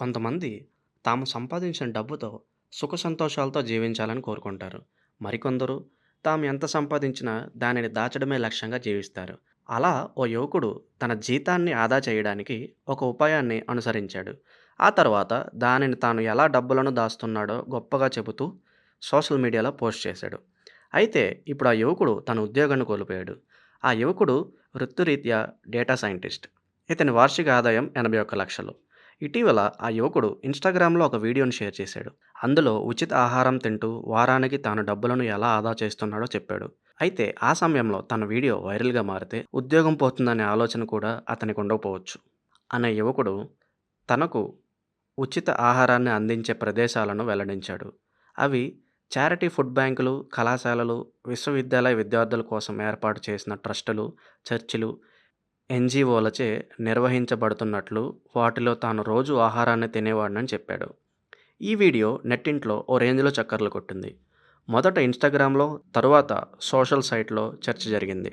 కొంతమంది తాము సంపాదించిన డబ్బుతో సుఖ సంతోషాలతో జీవించాలని కోరుకుంటారు. మరికొందరు తాము ఎంత సంపాదించినా దానిని దాచడమే లక్ష్యంగా జీవిస్తారు. అలా ఓ యువకుడు తన జీతాన్ని ఆదా చేయడానికి ఒక ఉపాయాన్ని అనుసరించాడు. ఆ తర్వాత దానిని తాను ఎలా డబ్బులను దాస్తున్నాడో గొప్పగా చెబుతూ సోషల్ మీడియాలో పోస్ట్ చేశాడు. అయితే ఇప్పుడు ఆ యువకుడు తన ఉద్యోగాన్ని కోల్పోయాడు. ఆ యువకుడు వృత్తిరీత్యా డేటా సైంటిస్ట్. ఇతని వార్షిక ఆదాయం 81,00,000. ఇటీవల ఆ యువకుడు ఇన్‌స్టాగ్రామ్‌లో ఒక వీడియోను షేర్ చేశాడు. అందులో ఉచిత ఆహారం తింటూ వారానికి తాను డబ్బులను ఎలా ఆదా చేస్తున్నాడో చెప్పాడు. అయితే ఆ సమయంలో తన వీడియో వైరల్‌గా మారితే ఉద్యోగం పోతుందనే ఆలోచన కూడా అతనికి ఉండకపోవచ్చు. అనే యువకుడు తనకు ఉచిత ఆహారాన్ని అందించే ప్రదేశాలను వెల్లడించాడు. అవి చారిటీ ఫుడ్ బ్యాంకులు, కళాశాలలు, విశ్వవిద్యాలయ విద్యార్థుల కోసం ఏర్పాటు చేసిన ట్రస్టులు, చర్చిలు, ఎన్‌జీఓలచే నిర్వహించబడుతున్నట్లు వాటిలో తాను రోజు ఆహారాన్ని తినేవాడినని చెప్పాడు. ఈ వీడియో నెట్టింట్లో ఓ రేంజ్‌లో చక్కర్లు కొట్టింది. మొదట ఇన్‌స్టాగ్రామ్‌లో, తరువాత సోషల్ సైట్‌లో చర్చ జరిగింది.